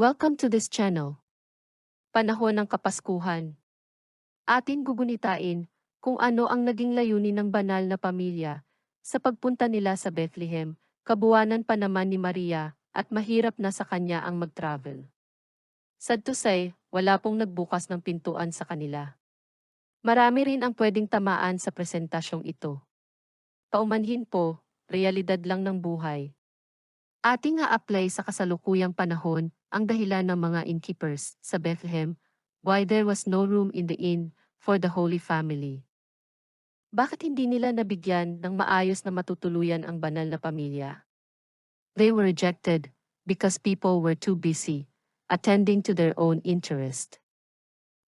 Welcome to this channel. Panahon ng Kapaskuhan. Atin gugunitain kung ano ang naging layunin ng banal na pamilya sa pagpunta nila sa Bethlehem, kabuwanan pa naman ni Maria at mahirap na sa kanya ang mag-travel. Sad to say, wala pong nagbukas ng pintuan sa kanila. Marami rin ang pwedeng tamaan sa presentasyong ito. Paumanhin po, realidad lang ng buhay. Ating nga apply sa kasalukuyang panahon ang dahilan ng mga innkeepers sa Bethlehem why there was no room in the inn for the Holy Family. Bakit hindi nila nabigyan ng maayos na matutuluyan ang banal na pamilya? They were rejected because people were too busy attending to their own interest.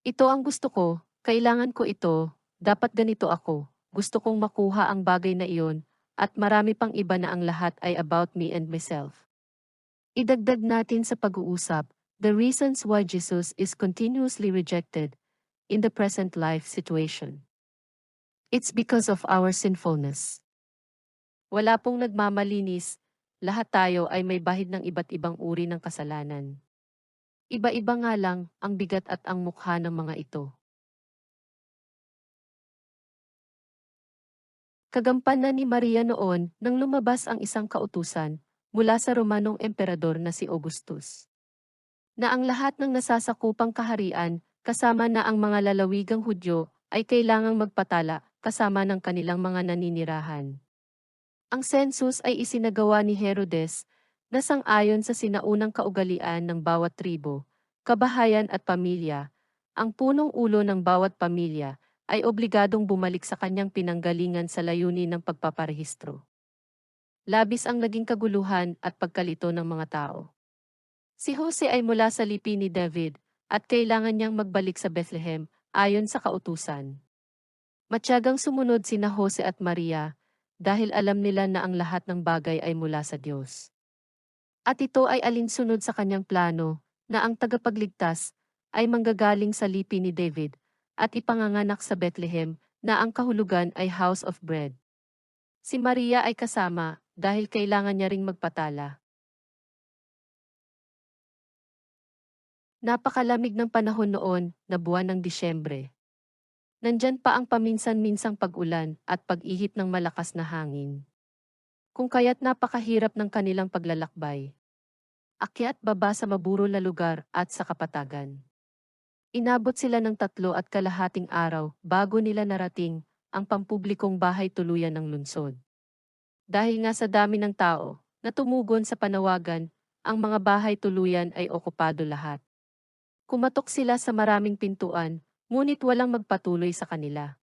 Ito ang gusto ko, kailangan ko ito, dapat ganito ako, gusto kong makuha ang bagay na iyon, at marami pang iba na ang lahat ay about me and myself. Idagdag natin sa pag-uusap, the reasons why Jesus is continuously rejected in the present life situation. It's because of our sinfulness. Wala pong nagmamalinis, lahat tayo ay may bahid ng iba't ibang uri ng kasalanan. Iba-iba nga lang ang bigat at ang mukha ng mga ito. Kagampanan ni Maria noon nang lumabas ang isang kautusan mula sa Romanong emperador na si Augustus. Na ang lahat ng nasasakupang kaharian, kasama na ang mga lalawigang Hudyo, ay kailangang magpatala kasama ng kanilang mga naninirahan. Ang census ay isinagawa ni Herodes na sang-ayon sa sinaunang kaugalian ng bawat tribo, kabahayan at pamilya, ang punong ulo ng bawat pamilya ay obligadong bumalik sa kanyang pinanggalingan sa layunin ng pagpaparehistro. Labis ang naging kaguluhan at pagkalito ng mga tao. Si Jose ay mula sa lipi ni David at kailangan niyang magbalik sa Bethlehem ayon sa kautusan. Matyagang sumunod sina Jose at Maria dahil alam nila na ang lahat ng bagay ay mula sa Diyos. At ito ay alinsunod sa kanyang plano na ang tagapagligtas ay manggagaling sa lipi ni David at ipanganganak sa Bethlehem na ang kahulugan ay House of Bread. Si Maria ay kasama dahil kailangan niya ring magpatala. Napakalamig ng panahon noon na buwan ng Disyembre. Nandyan pa ang paminsan-minsang pag-ulan at pag-ihip ng malakas na hangin. Kung kaya't napakahirap ng kanilang paglalakbay. Akyat baba sa maburo na lugar at sa kapatagan. Inabot sila ng tatlo at kalahating araw bago nila narating ang pampublikong bahay tuluyan ng lungsod. Dahil nga sa dami ng tao na tumugon sa panawagan, ang mga bahay tuluyan ay okupado lahat. Kumatok sila sa maraming pintuan, ngunit walang magpatuloy sa kanila.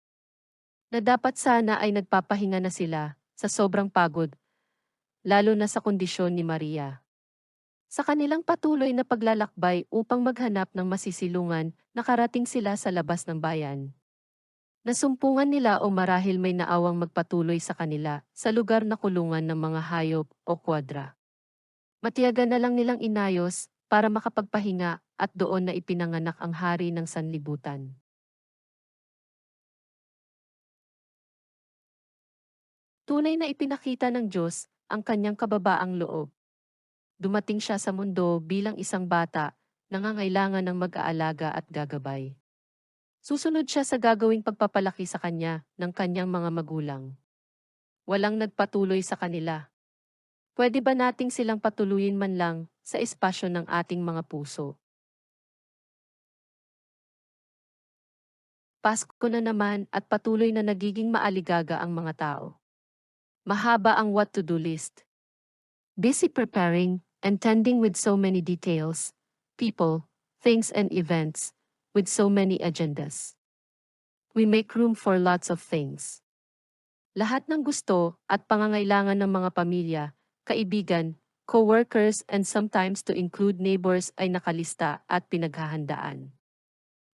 Na dapat sana ay nagpapahinga na sila sa sobrang pagod, lalo na sa kondisyon ni Maria. Sa kanilang patuloy na paglalakbay upang maghanap ng masisilungan, nakarating sila sa labas ng bayan. Nasumpungan nila o marahil may naawang magpatuloy sa kanila sa lugar na kulungan ng mga hayop o kwadra. Matiyaga na lang nilang inayos para makapagpahinga at doon na ipinanganak ang hari ng sanlibutan. Tunay na ipinakita ng Diyos ang kanyang kababaang loob dumating siya sa mundo bilang isang bata, nangangailangan ng mag-aalaga at gagabay. Susunod siya sa gagawing pagpapalaki sa kanya ng kanyang mga magulang. Walang nagpatuloy sa kanila. Pwede ba nating silang patuluyin man lang sa espasyo ng ating mga puso? Pasko na naman at patuloy na nagiging maaligaga ang mga tao. Mahaba ang what to do list. Busy preparing, and tending with so many details, people, things and events, with so many agendas. We make room for lots of things. Lahat ng gusto at pangangailangan ng mga pamilya, kaibigan, co-workers and sometimes to include neighbors ay nakalista at pinaghahandaan.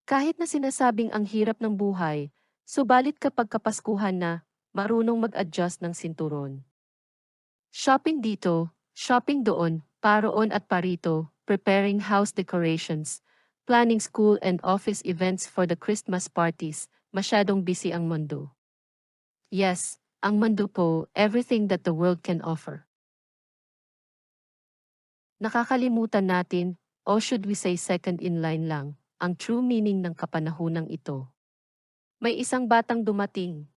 Kahit na sinasabing ang hirap ng buhay, subalit kapag kapaskuhan na, marunong mag-adjust ng sinturon. Shopping dito, shopping doon, paroon at parito, preparing house decorations, planning school and office events for the Christmas parties, masyadong busy ang mundo. Yes, ang mundo po, everything that the world can offer. Nakakalimutan natin o should we say second in line lang, ang true meaning ng kapanahunang ito. May isang batang dumating.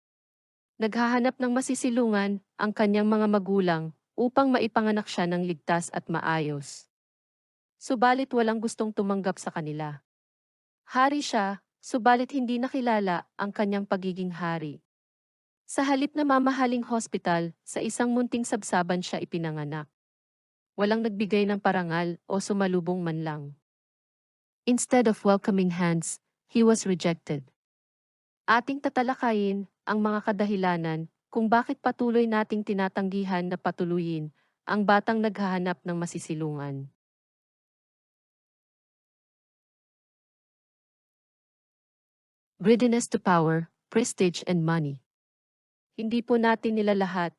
Naghahanap ng masisilungan ang kanyang mga magulang upang maipanganak siya ng ligtas at maayos. Subalit walang gustong tumanggap sa kanila. Hari siya, subalit hindi nakilala ang kanyang pagiging hari. Sa halip na mamahaling hospital, sa isang munting sabsaban siya ipinanganak. Walang nagbigay ng parangal o sumalubong man lang. Instead of welcoming hands, he was rejected. Ating tatalakayin ang mga kadahilanan kung bakit patuloy nating tinatanggihan na patuluyin ang batang naghahanap ng masisilungan. Greediness to power, prestige and money. Hindi po natin nila lahat,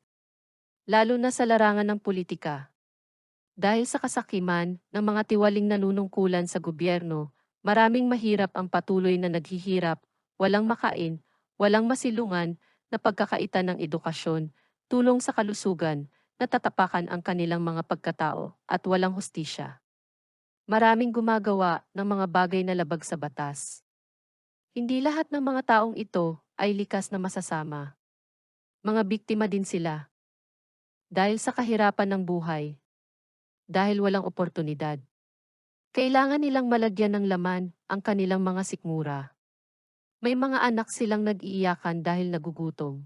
lalo na sa larangan ng politika. Dahil sa kasakiman ng mga tiwaling nanunungkulan sa gobyerno, maraming mahirap ang patuloy na naghihirap, walang makain, walang masilungan, na pagkakaitan ng edukasyon, tulong sa kalusugan, natatapakan ang kanilang mga pagkatao, at walang hustisya. Maraming gumagawa ng mga bagay na labag sa batas. Hindi lahat ng mga taong ito ay likas na masasama. Mga biktima din sila. Dahil sa kahirapan ng buhay. Dahil walang oportunidad. Kailangan nilang malagyan ng laman ang kanilang mga sikmura. May mga anak silang nag-iiyakan dahil nagugutom.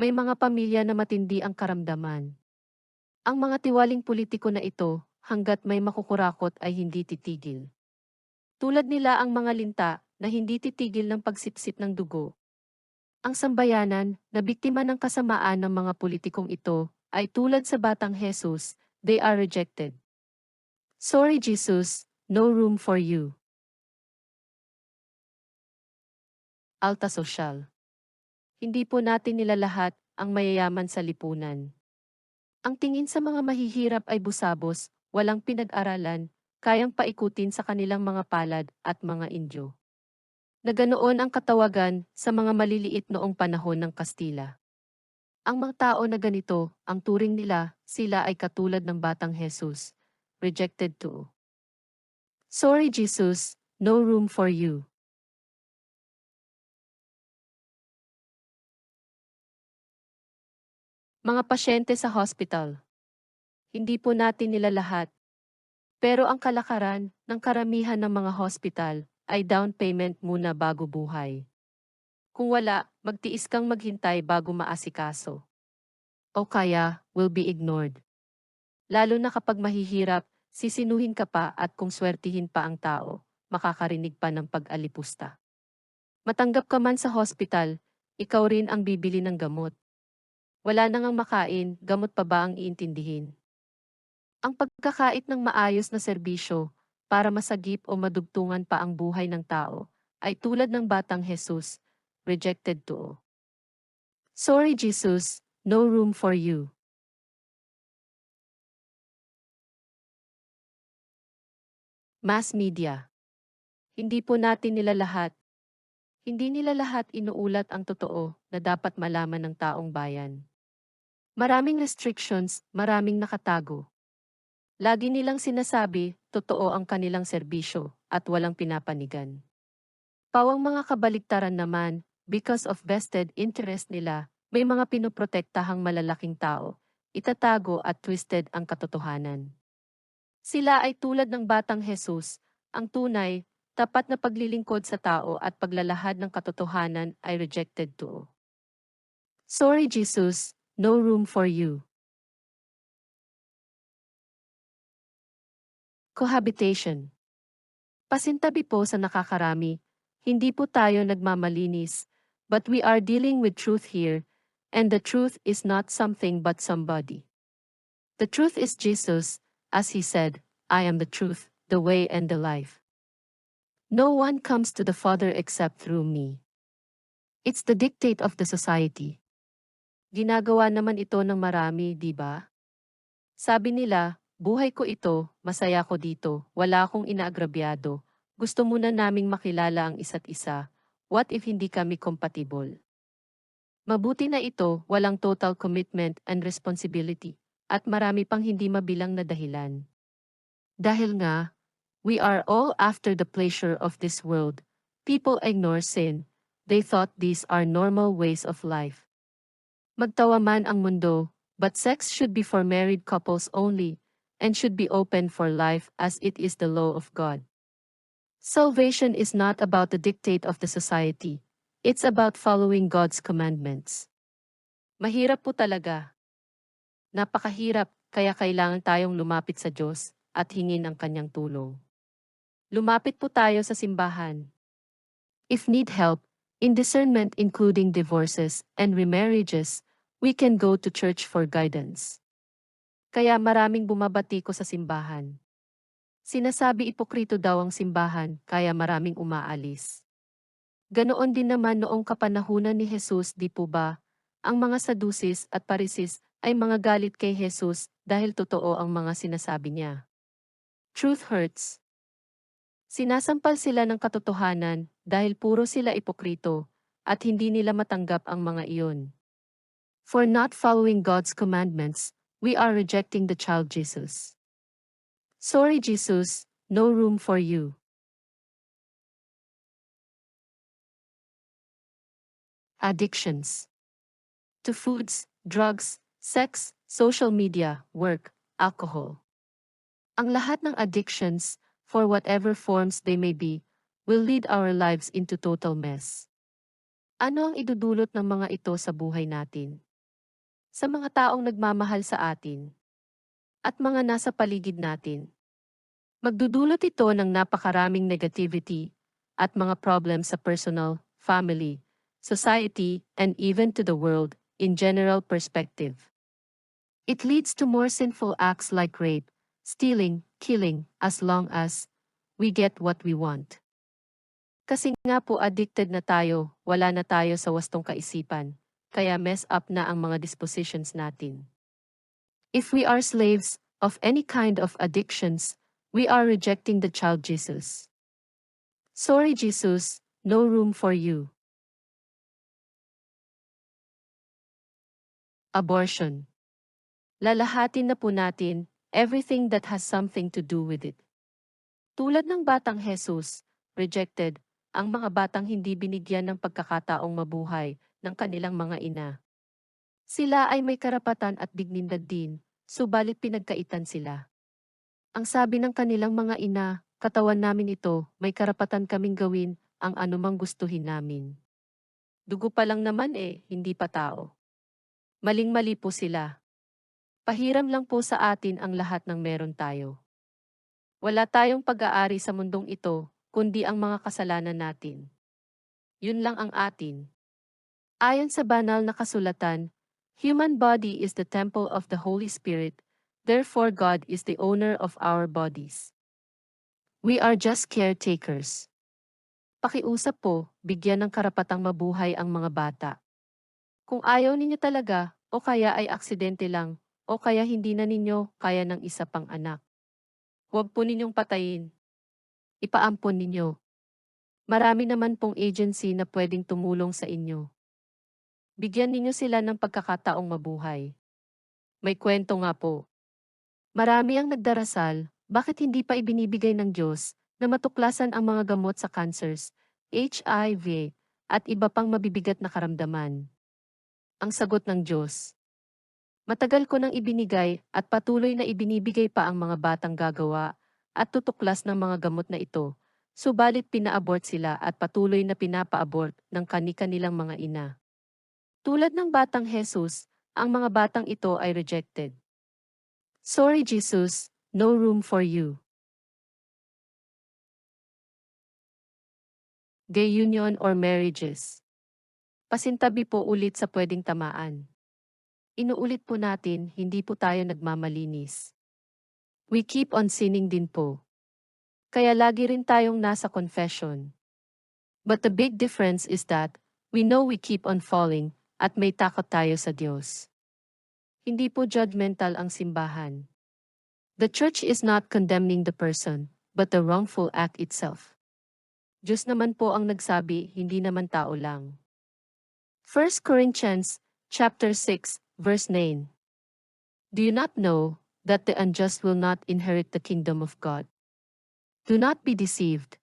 May mga pamilya na matindi ang karamdaman. Ang mga tiwaling politiko na ito, hanggat may makukurakot ay hindi titigil. Tulad nila ang mga linta na hindi titigil ng pagsipsip ng dugo ang sambayanan na biktima ng kasamaan ng mga politikong ito ay tulad sa batang Jesus, they are rejected. Sorry Jesus, no room for you. Alta Social Hindi po natin nilalahat ang mayayaman sa lipunan. Ang tingin sa mga mahihirap ay busabos, walang pinag-aralan, kayang paikutin sa kanilang mga palad at mga indyo na ganoon ang katawagan sa mga maliliit noong panahon ng Kastila. Ang mga tao na ganito, ang turing nila, sila ay katulad ng batang Jesus, rejected to. Sorry Jesus, no room for you. Mga pasyente sa hospital. Hindi po natin nila lahat. Pero ang kalakaran ng karamihan ng mga hospital ay down payment muna bago buhay. Kung wala, magtiis kang maghintay bago maasikaso. O kaya, will be ignored. Lalo na kapag mahihirap, sisinuhin ka pa at kung swertihin pa ang tao, makakarinig pa ng pag-alipusta. Matanggap ka man sa hospital, ikaw rin ang bibili ng gamot. Wala nang ang makain, gamot pa ba ang iintindihin? Ang pagkakait ng maayos na serbisyo, para masagip o madugtungan pa ang buhay ng tao, ay tulad ng batang Jesus, rejected to. Sorry Jesus, no room for you. Mass media. Hindi po natin nila lahat. Hindi nila lahat inuulat ang totoo na dapat malaman ng taong bayan. Maraming restrictions, maraming nakatago. Lagi nilang sinasabi, totoo ang kanilang serbisyo, at walang pinapanigan. Pawang mga kabaliktaran naman, because of vested interest nila, may mga pinoprotektahang malalaking tao, itatago at twisted ang katotohanan. Sila ay tulad ng batang Jesus, ang tunay, tapat na paglilingkod sa tao at paglalahad ng katotohanan ay rejected to. Sorry Jesus, no room for you. Cohabitation Pasintabi po sa nakakarami, hindi po tayo nagmamalinis, but we are dealing with truth here, and the truth is not something but somebody. The truth is Jesus, as he said, I am the truth, the way and the life. No one comes to the Father except through me. It's the dictate of the society. Ginagawa naman ito ng marami, di ba? Sabi nila, Buhay ko ito, masaya ko dito, wala akong inaagrabyado. Gusto muna naming makilala ang isa't isa. What if hindi kami compatible? Mabuti na ito, walang total commitment and responsibility, at marami pang hindi mabilang na dahilan. Dahil nga, We are all after the pleasure of this world. People ignore sin. They thought these are normal ways of life. Magtawa man ang mundo, but sex should be for married couples only, and should be open for life as it is the law of God. Salvation is not about the dictate of the society. It's about following God's commandments. Mahirap po talaga. Napakahirap, kaya kailangan tayong lumapit sa Diyos at hingin ang kanyang tulong. Lumapit po tayo sa simbahan. If need help, in discernment including divorces and remarriages, we can go to church for guidance. Kaya maraming bumabati ko sa simbahan. Sinasabi ipokrito daw ang simbahan, kaya maraming umaalis. Ganoon din naman noong kapanahunan ni Jesus, di po ba? Ang mga Sadusis at Parisis ay mga galit kay Jesus dahil totoo ang mga sinasabi niya. Truth hurts. Sinasampal sila ng katotohanan dahil puro sila ipokrito at hindi nila matanggap ang mga iyon. For not following God's commandments, we are rejecting the child Jesus. Sorry Jesus, no room for you. Addictions to foods, drugs, sex, social media, work, alcohol. Ang lahat ng addictions, for whatever forms they may be, will lead our lives into total mess. Ano ang idudulot ng mga ito sa buhay natin? Sa mga taong nagmamahal sa atin at mga nasa paligid natin. Magdudulot ito ng napakaraming negativity at mga problems sa personal, family, society, and even to the world in general perspective. It leads to more sinful acts like rape, stealing, killing, as long as we get what we want. Kasi nga po addicted na tayo, wala na tayo sa wastong kaisipan, kaya mess up na ang mga dispositions natin. If we are slaves of any kind of addictions, we are rejecting the child Jesus. Sorry Jesus, no room for you. Abortion. Lalahatin na po natin everything that has something to do with it. Tulad ng batang Jesus, rejected, ang mga batang hindi binigyan ng pagkakataong mabuhay ng kanilang mga ina. Sila ay may karapatan at dignidad din, subalit pinagkaitan sila. Ang sabi ng kanilang mga ina, katawan namin ito, may karapatan kaming gawin ang anumang gustuhin namin. Dugo pa lang naman eh, hindi pa tao. Maling-mali po sila. Pahiram lang po sa atin ang lahat ng meron tayo. Wala tayong pag-aari sa mundong ito, kundi ang mga kasalanan natin. Yun lang ang atin. Ayon sa banal na kasulatan, human body is the temple of the Holy Spirit, therefore God is the owner of our bodies. We are just caretakers. Pakiusap po, bigyan ng karapatang mabuhay ang mga bata. Kung ayaw ninyo talaga, o kaya ay aksidente lang, o kaya hindi na ninyo kaya ng isa pang anak. Huwag po ninyong patayin. Ipaampon ninyo. Marami naman pong agency na pwedeng tumulong sa inyo. Bigyan ninyo sila ng pagkakataong mabuhay. May kwento nga po. Marami ang nagdarasal, bakit hindi pa ibinibigay ng Diyos na matuklasan ang mga gamot sa cancers, HIV, at iba pang mabibigat na karamdaman? Ang sagot ng Diyos. Matagal ko nang ibinigay at patuloy na ibinibigay pa ang mga batang gagawa at tutuklas ng mga gamot na ito, subalit pinaabort sila at patuloy na pinapaabort ng kani-kanilang mga ina. Tulad ng batang Jesus, ang mga batang ito ay rejected. Sorry Jesus, no room for you. Gay union or marriages. Pasintabi po ulit sa pwedeng tamaan. Inuulit po natin, hindi po tayo nagmamalinis. We keep on sinning din po. Kaya lagi rin tayong nasa confession. But the big difference is that, we know we keep on falling, at may takot tayo sa Diyos. Hindi po judgmental ang simbahan. The church is not condemning the person, but the wrongful act itself. Diyos naman po ang nagsabi, hindi naman tao lang. 1 Corinthians chapter 6, verse 9. Do you not know that the unjust will not inherit the kingdom of God? Do not be deceived.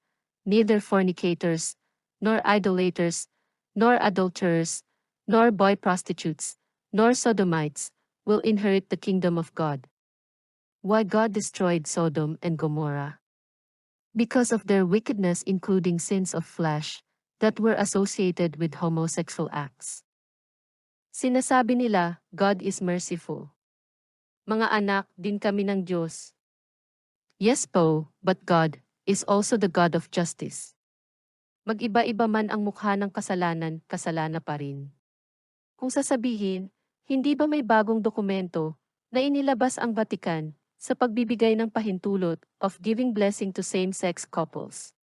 Neither fornicators, nor idolaters, nor adulterers, nor boy prostitutes, nor sodomites, will inherit the kingdom of God. Why God destroyed Sodom and Gomorrah? Because of their wickedness, including sins of flesh, that were associated with homosexual acts. Sinasabi nila, God is merciful. Mga anak din kami ng Diyos. Yes po, but God is also the God of justice. Mag-iba-iba man ang mukha ng kasalanan, kasalanan pa rin. Kung sasabihin, hindi ba may bagong dokumento na inilabas ang Vatican sa pagbibigay ng pahintulot of giving blessing to same-sex couples?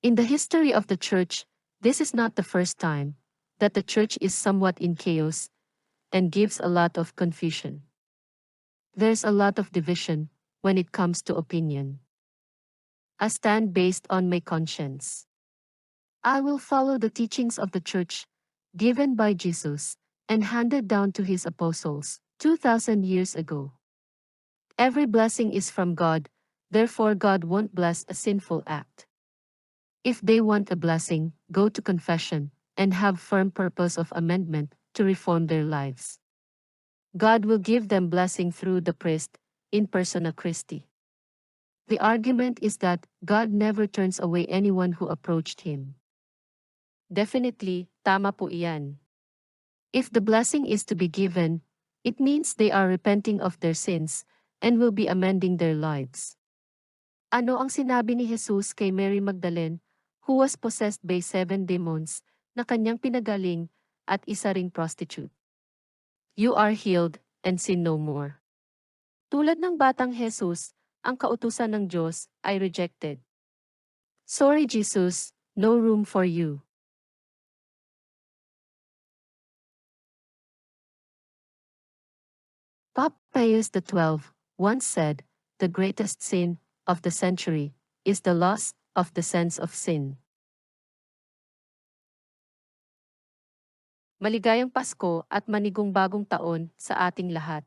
In the history of the Church, this is not the first time that the Church is somewhat in chaos and gives a lot of confusion. There's a lot of division when it comes to opinion. I stand based on my conscience. I will follow the teachings of the Church, given by Jesus, and handed down to his apostles, 2,000 years ago. Every blessing is from God, therefore God won't bless a sinful act. If they want a blessing, go to confession, and have firm purpose of amendment to reform their lives. God will give them blessing through the priest, in persona Christi. The argument is that God never turns away anyone who approached Him. Definitely, tama po iyan. If the blessing is to be given, it means they are repenting of their sins and will be amending their lives. Ano ang sinabi ni Jesus kay Mary Magdalene, who was possessed by seven demons, na kanyang pinagaling, at isa ring prostitute? You are healed, and sin no more. Tulad ng batang Jesus, ang kautusan ng Diyos ay rejected. Sorry Jesus, no room for you. Pope Pius XII once said, the greatest sin of the century is the loss of the sense of sin. Maligayang Pasko at manigong bagong taon sa ating lahat.